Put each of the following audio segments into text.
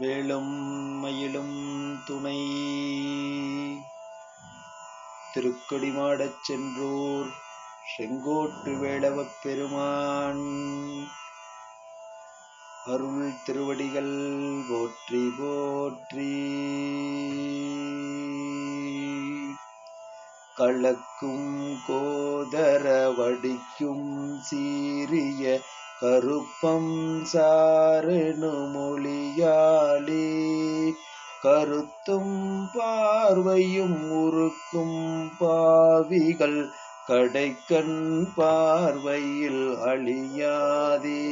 வேளும் மயிலும் துணை. திருக்கொடி மாடச் சென்றோர் செங்கோட்டு வேளவப் பெருமான். அருள் திருவடிகள் போற்றி போற்றி. கலக்கும் கோதர வடிக்கும் சீரிய கருப்பம் சாரணு மொழியாளி கருத்தும் பார்வையும் உருக்கும் பாவிகள் கடைக்கண் பார்வையில் அழியாதே.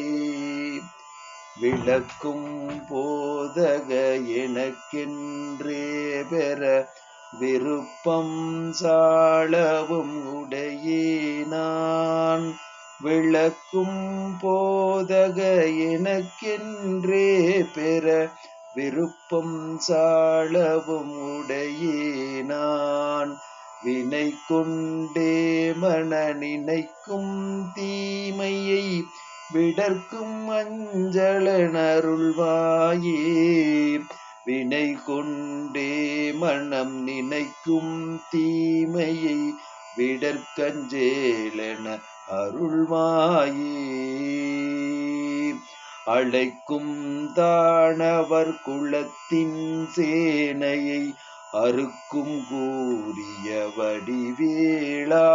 விளக்கும் போதக எனக்கென்றே பெற விருப்பம் சாளவும் உடையே நான் விளக்கும் போதக எனக்கென்றே பெற விருப்பம் சாளவும் உடையே நான் வினை கொண்டே மன நினைக்கும் தீமையை விடர்க்கும் அஞ்சலனருள்வாயே வினை கொண்டே மனம் நினைக்கும் தீமையை விடற்கஞ்சேலென அருள்மாயி அழைக்கும் தானவர் குலத்தின் சேனையை அறுக்கும் கூறிய வடிவேளா.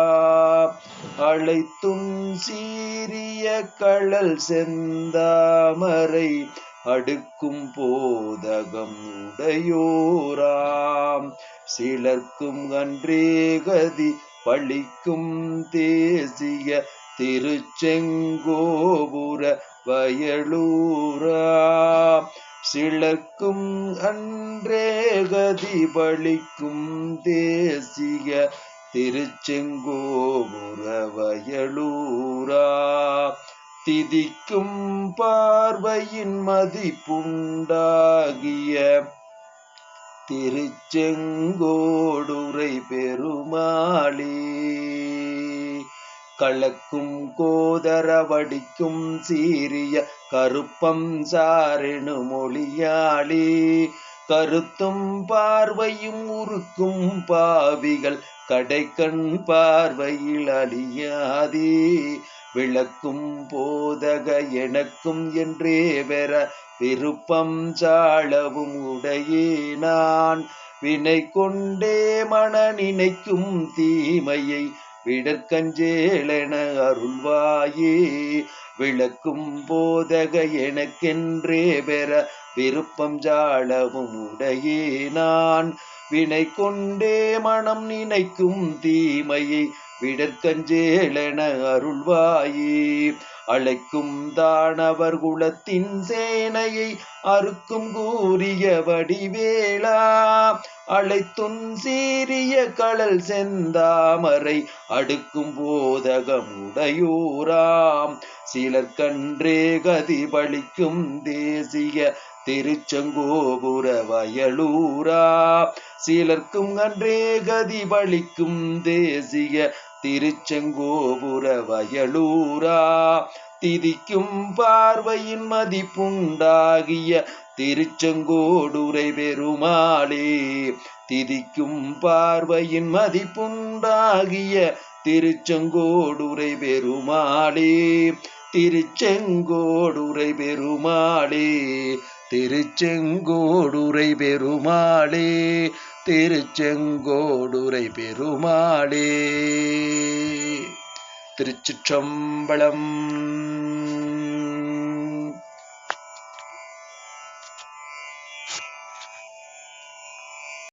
அழைத்தும் சீரிய கழல் செந்தாமரை அடுக்கும் போதகம் உடையோராம். சிலர்க்கும் அன்றே கதி பழிக்கும் தேசிய திருச்செங்கோபுர வயலூரா சிலர்க்கும் அன்றே கதி பழிக்கும் தேசிய திருச்செங்கோபுர வயலூர் திதிக்கும் பார்வையின் மதிப்புண்டாகிய திருச்செங்கோடுரை பெருமாளே கலக்கும் கோதரவடிக்கும் சீரிய கருப்பம் சாரெனு மொழியாளே கருத்தும் பார்வையும் உருக்கும் பாவிகள் கடைக்கண் பார்வையில் அழியாதே. விளக்கும் போதக எனக்கும் என்றே பெற விருப்பம் சாழவும் உடையே நான். வினை கொண்டே மன நினைக்கும் தீமையை விடற்கஞ்சேலென அருள்வாயே. விளக்கும் போதக எனக்கென்றே பெற விருப்பம் ஜாழவும் உடையே நான். வினை கொண்டே மனம் நினைக்கும் தீமையை விடற்கஞ்சேலென அருள்வாயே. அழைக்கும் தானவர் குலத்தின் சேனையை அறுக்கும் கூறிய வடிவேளா அழைத்தும் சீரிய கடல் செந்தாமரை அடுக்கும் போதகம் உடையூராம். சிலர் கன்றே கதி பழிக்கும் தேசிய திருச்செங்கோபுர வயலூரா. சிலர்க்கும் அன்றே கதி பழிக்கும் தேசிய திருச்செங்கோபுர வயலூரா. திதிக்கும் பார்வையின் மதிப்புண்டாகிய திருச்செங்கோடுரை பெருமாளே. திதிக்கும் பார்வையின் மதிப்புண்டாகிய திருச்செங்கோடுரை பெருமாளே. திருச்செங்கோடுரை பெருமாளே. திருச்செங்கோடுரை பெருமாளே. திருச்செங்கோடுரை பெருமாளே. திருச்சிற்றம்பலம்